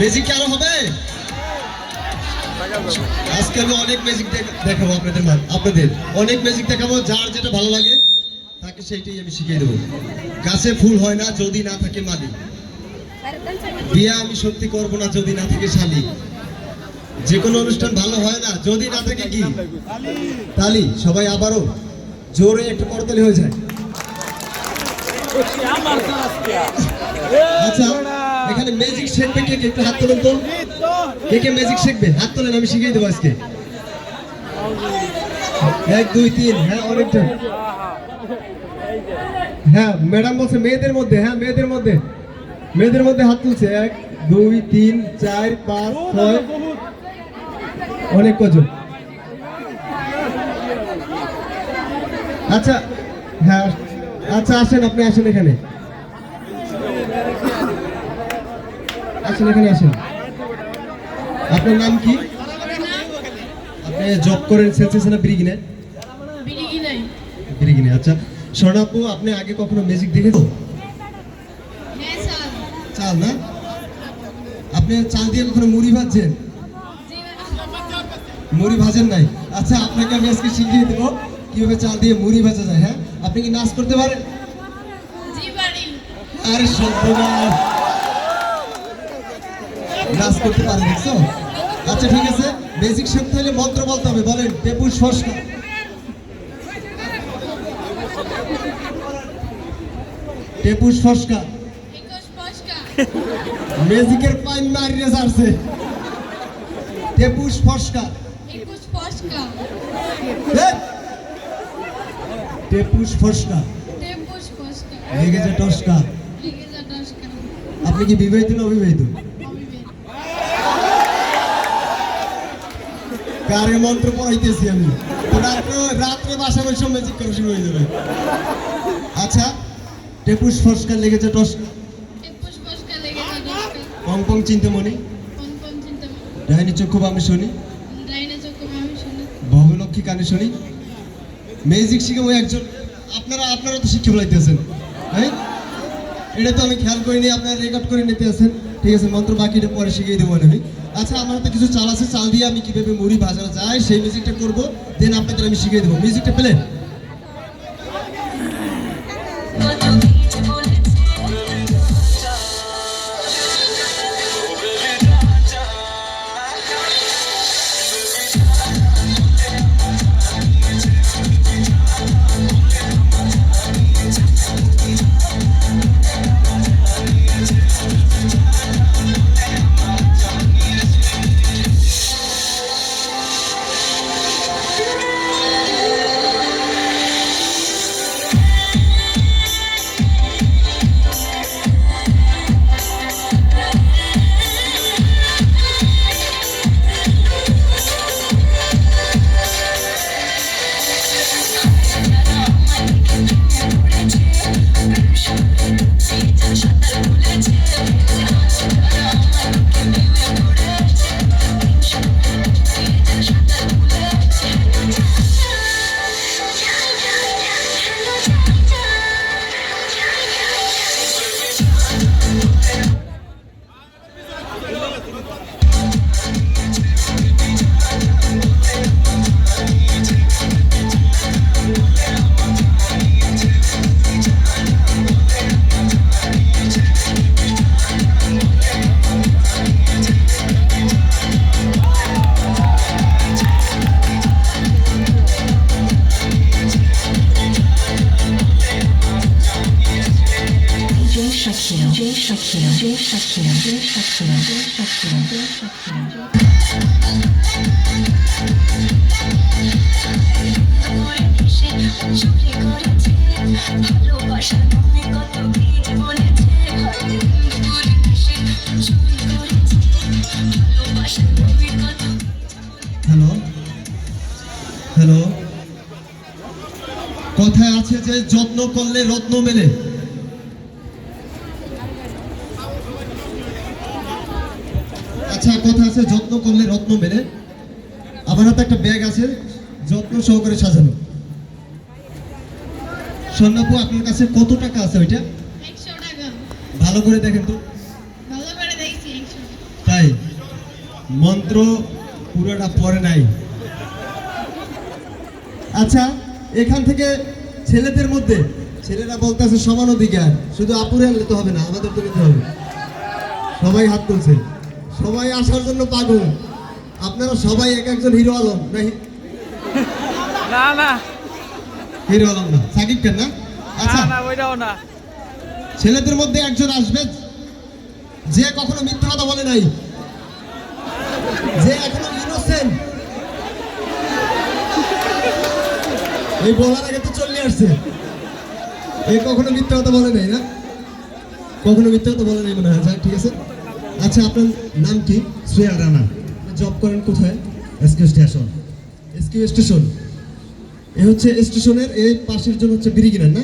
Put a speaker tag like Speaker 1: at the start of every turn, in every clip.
Speaker 1: Magic কি আরও হবে? আজকে আমি অনেক ম্যাজিক দেখাবো আপনাদের আপনাদের। অনেক ম্যাজিক দেখাবো, যার যেটা ভালো লাগে, তাকে সেইটাই আমি শিখিয়ে দেবো। গাছে ফুল হয় না, যদি না থাকে মালি বিয়ে আমি সত্যি করব না, যদি না থাকে শালি যে কোনো অনুষ্ঠান ভালো হয় না, যদি না থাকে কি? তালি, সবাই আবারও জোরে একটু করতালি হয়ে যায়। আচ্ছা এখানে ম্যাজিক শিখবে কে? একটু হাত তোলেন তো। কে কে ম্যাজিক শিখবে? হাত তোলেন, আমি শিখিয়ে দেবো আজকে। এক, দুই, তিন হ্যাঁ অনেকটা। হ্যাঁ ম্যাডাম বলছে মেয়েদের মধ্যে হ্যাঁ মেয়েদের মধ্যে। মেয়েদের মধ্যে হাত তুলছে। এক, দুই, তিন, চার, পাঁচ, ছয়। অনেক কজন। আচ্ছা হ্যাঁ আচ্ছা আসেন, আপনি আসেন এখানে। আসেন এখানে আসেন। আপনার নাম কি? আপনি জব করেন সেলসেসনা ব্রিগিনে? ব্রিগিনে। আচ্ছা। স্বর্ণাপু আপনি আগে কখনো ম্যাজিক দেখেছ
Speaker 2: হ্যাঁ
Speaker 1: চাল না? আপনি চাল দিয়ে কখনো মুড়ি ভাজছেন? মুড়ি ভাজেন নাই। আচ্ছা আপনাকে আমি আজকে শিখিয়ে দেবো কীভাবে চাল দিয়ে মুড়ি ভাজা যায় হ্যাঁ? আপনি কি নাচ করতে পারেন? আরে সর্বনাশ নাচ করতে পারেন দেখছ আচ্ছা ঠিক আছে। বেসিক শিখতে হলে মন্ত্র বলতে হবে বলেন টেপুস ফসকা টেপুস ফসকা
Speaker 2: একুশ পশকা
Speaker 1: ম্যাজিকের পাইন মারিয়ে ছাড়ছে টেপুস ফসকা
Speaker 2: একুশ পশকা
Speaker 1: এ! টেপুস ফসকা লেগেছে টসকা আপনি কি বিবাহিত না অবিবাহিত? কারে মন্ত্র পড়াইতেছি আমি। তো রাত্রে রাত্রে বাসা বসে ম্যাজিক করা শুরু হয়ে যাবে। আচ্ছা টেপুস ফসকার লেগেছে
Speaker 2: টস
Speaker 1: কং কং চিন্তামণি ডাইনি চক্ষু আমি শুনি?
Speaker 2: শুনি।
Speaker 1: কানে শুনি? ম্যাজিক শিখে ওই একজন আপনারা আপনারা তো শিক্ষা বলাইতেছেন হ্যাঁ? এটা তো আমি খেয়াল করিনি আপনারা রেকর্ড করে নিতে আছেন। ঠিক আছে, মন্ত্র বাকিটা পরে শিখিয়ে দেবো আমি। আচ্ছা আমার তো কিছু চাল আছে, চাল দিয়ে আমি কীভাবে মুড়ি ভাজা যায়, সেই মিউজিকটা করব দেন আপনাদের আমি শিখিয়ে দেবো। মিউজিকটা পেলে হ্যালো হ্যালো কথায় আছে যে যত্ন করলে রত্ন মেলে কথা আছে যত্ন করলে রত্ন মেলে। আমার হাতে একটা ব্যাগ আছে যত্ন সহকারে সাজানো। স্বর্ণাপু আপনার কাছে কত টাকা আছে ওইটা? ভালো করে দেখেন তো। তাই মন্ত্র পুরোটা পরে নাই। আচ্ছা এখান থেকে ছেলেদের মধ্যে ছেলেরা বলতেছে সমান অধিকার। শুধু আপুরে আনলে তো হবে না আমাদের তো নিতে হবে। সবাই হাত তুলছে। সবাই আসার জন্য পাগল। আপনারা সবাই এক একজন হিরো আলম না
Speaker 3: না না।
Speaker 1: হিরো আলম না। সাকিব খান না? আচ্ছা।
Speaker 3: না ওইটাও না।
Speaker 1: ছেলেদের মধ্যে একজন আসবে যে কখনো মিথ্যা কথা বলে নাই যে এখনও ইনোসেন্ট এই বলার আগে তো চলে আসছে। এই কখনো মিথ্যা কথা বলে নাই না? কখনো মিথ্যা কথা বলে নাই মনে হয়। যাক ঠিক আছে। আচ্ছা আপনার নাম কি?
Speaker 4: শ্রেয়া রানা।
Speaker 1: জব করেন কোথায়?
Speaker 4: SQ station.
Speaker 1: SQ station. এ হচ্ছে স্টেশনের এই পাশের জন্য হচ্ছে বিরিগিনার না?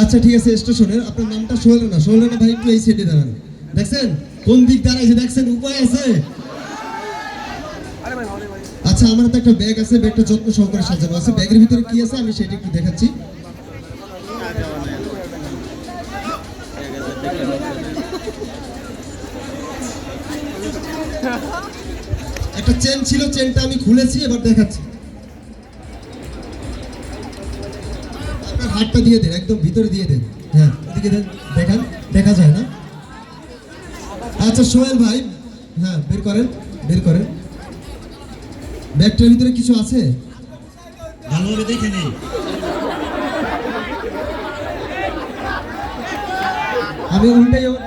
Speaker 1: আচ্ছা ঠিক আছে স্টেশনের। আপনার নামটা সোহেল না সোহেল না ভাই একটু এই সাইডে দাঁড়ান। দেখছেন? কোন দিক দাঁড়াইছে দেখছেন উপায় আছে? আচ্ছা আমার হাতে একটা ব্যাগ আছে ব্যাগটা যত্ন সহকারে সাজানো আছে। ব্যাগের ভিতরে কি আছে? আমি সেটা একটু দেখাচ্ছি। একটা চেন ছিল চেনটা আমি খুলেছি এবার দেখাচ্ছি। আপনার হাতটা দিয়ে দেন একদম ভিতরে দিয়ে দেন। হ্যাঁ ওদিকে দেন দেখান দেখা যায় না। আচ্ছা সোহেল ভাই হ্যাঁ বের করেন বের করেন। ব্যাগটার ভিতরে কিছু আছে?
Speaker 4: ভালোভাবে দেখে নেই
Speaker 1: আমি উল্টাই ও-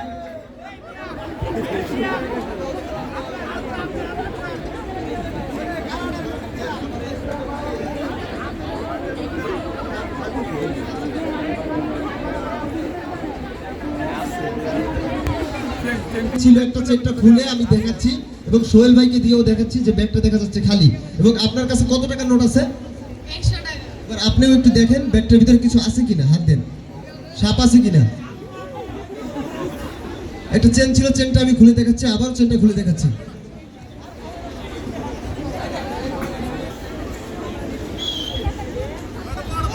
Speaker 1: ছিল একটা চেকটা খুলে আমি দেখাচ্ছি এবং সোহেল ভাইকে দিয়েও দেখাচ্ছি যে ব্যাগটা দেখা যাচ্ছে খালি। এবং আপনার কাছে কত টাকার নোট আছে?
Speaker 2: টাকা।
Speaker 1: এবার আপনিও একটু দেখেন ব্যাগটার ভিতরে কিছু আছে কিনা? হাত দেন। সাপ আছে কিনা? একটা চেন ছিল চেনটা আমি খুলে দেখাচ্ছি আবার চেনটা খুলে দেখাচ্ছি।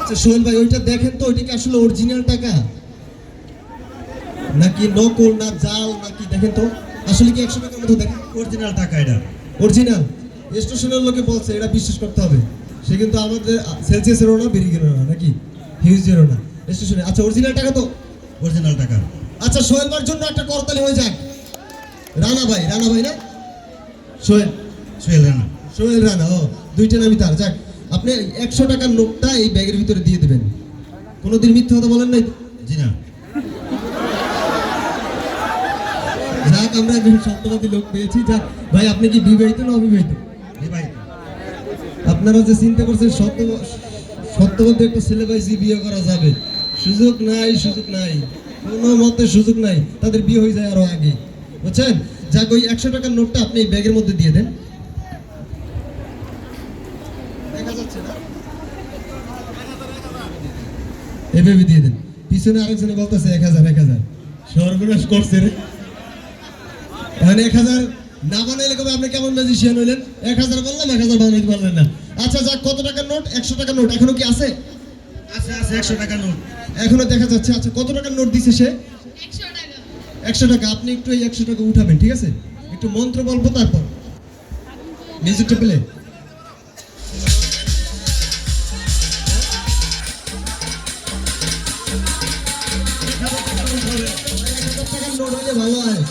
Speaker 1: আচ্ছা সোহেল ভাই ওইটা দেখেন তো ওইটা কি আসলে অরিজিনাল টাকা? নাকি নকল না জাল নাকি দেখেন তো আসলে কি একশো টাকার মতো দেখেন?
Speaker 4: অরিজিনাল টাকা এটা।
Speaker 1: অরিজিনাল স্টেশনের লোকে বলছে এটা বিশ্বাস করতে হবে। সে কিন্তু আমাদের সেলসিয়াসেরও না বেরিগেরও না নাকি? হিউজেরও না। স্টেশনে আচ্ছা অরিজিনাল টাকা তো?
Speaker 4: অরিজিনাল টাকা।
Speaker 1: আচ্ছা সোহেলবার জন্য একটা করতালি হয়ে যাক। রানা ভাই রানা ভাই না? সোহেল।
Speaker 4: সুয়েল রানা।
Speaker 1: সোহেল রানা ও দুইটা নামই তার। যাক আপনি একশো টাকার নোটটা এই ব্যাগের ভিতরে দিয়ে দেবেন। কোনোদিন মিথ্যা কথা বলেন নাই?
Speaker 4: জি না।
Speaker 1: যাক, আমরা একজন সত্যবাদী লোক পেয়েছি। যাক ভাই, আপনি কি বিবাহিত না অবিবাহিত?
Speaker 4: বিবাহিত।
Speaker 1: আপনারা যে চিন্তা করছেন, সত্য সত্যবদ্ধ একটা ছেলে পাইছি বিয়ে করা যাবে, সুযোগ নাই সুযোগ নাই। কোনো মতে সুযোগ নাই, তাদের বিয়ে হয়ে যায় আরও আগে। বুঝছেন? যাক, ওই একশো টাকার নোটটা আপনি এই ব্যাগের মধ্যে দিয়ে দেন। এভাবে দিয়ে দেন। পিছনে আরেকজনে বলতেছে, এক হাজার এক হাজার। সর্বনাশ করছে রে। মানে এক হাজার না বানাইলে কবে আপনি কেমন ম্যাজিশিয়ান হইলেন? এক হাজার বললাম এক হাজার বানাইতে পারলেন না। আচ্ছা যাক কত টাকার নোট? একশো টাকার নোট। এখনও কি আছে?
Speaker 4: আছে আছে একশো টাকা নোট।
Speaker 1: এখনও দেখা যাচ্ছে। আচ্ছা কত টাকার নোট দিছে সে?
Speaker 2: একশো টাকা।
Speaker 1: আপনি একটু এই একশো টাকা উঠাবেন ঠিক আছে? একটু মন্ত্র বলব তারপর। মিউজিকটা পেলে ভালো হয়।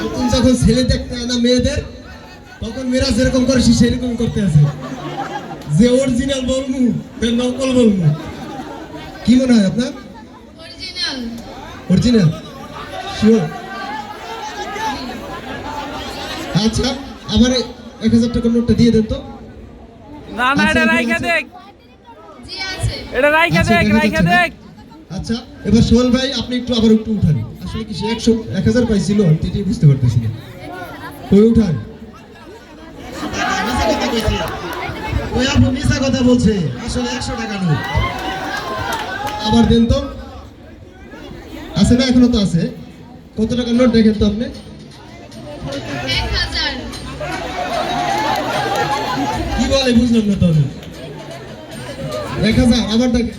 Speaker 1: নতুন যখন ছেলে দেখতে আনা মেয়েদের তখন মেয়েরা যেরকম করে সে সেরকম করতে আছে। যে অরিজিনাল বলমু নকল বলমু। কি মনে হয় আপনার?
Speaker 2: অরিজিনাল
Speaker 1: অরিজিনাল শিওর আচ্ছা আমার এক হাজার টাকার নোটটা দিয়ে দেন তো।
Speaker 3: না না
Speaker 1: আচ্ছা,
Speaker 3: এটা রাইখা
Speaker 1: আছে।
Speaker 3: দেখ।
Speaker 2: জি আছে।
Speaker 3: এটা রাইখা
Speaker 1: আচ্ছা,
Speaker 3: দেখ রাইখা
Speaker 1: না?
Speaker 3: দেখ।
Speaker 1: আচ্ছা এবার সোহেল ভাই আপনি একটু আবার একটু উঠান। আসলে কি সে একশো এক হাজার পাইছিল এটাই বুঝতে পারতেছি না। কই উঠান?
Speaker 4: ওই আপু মিছা কথা বলছে আসলে একশো টাকা নোট
Speaker 1: আবার দেন তো। আছে না এখনও তো আছে। কত টাকার নোট দেখেন তো আপনি
Speaker 2: এক হাজার
Speaker 1: কি বুঝলাম না তো এক হাজার আবার দেখেন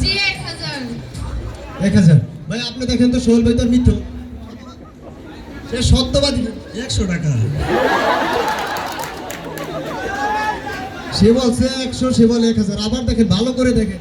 Speaker 2: জি এক হাজার।
Speaker 1: এক হাজার। ভাই আপনি দেখেন তো সোহেল ভাই তো আর মিথ্য। সে সত্যবাদী।
Speaker 4: একশো টাকা।
Speaker 1: সে বলছে একশো সে বলে এক হাজার। আবার দেখেন ভালো করে দেখেন।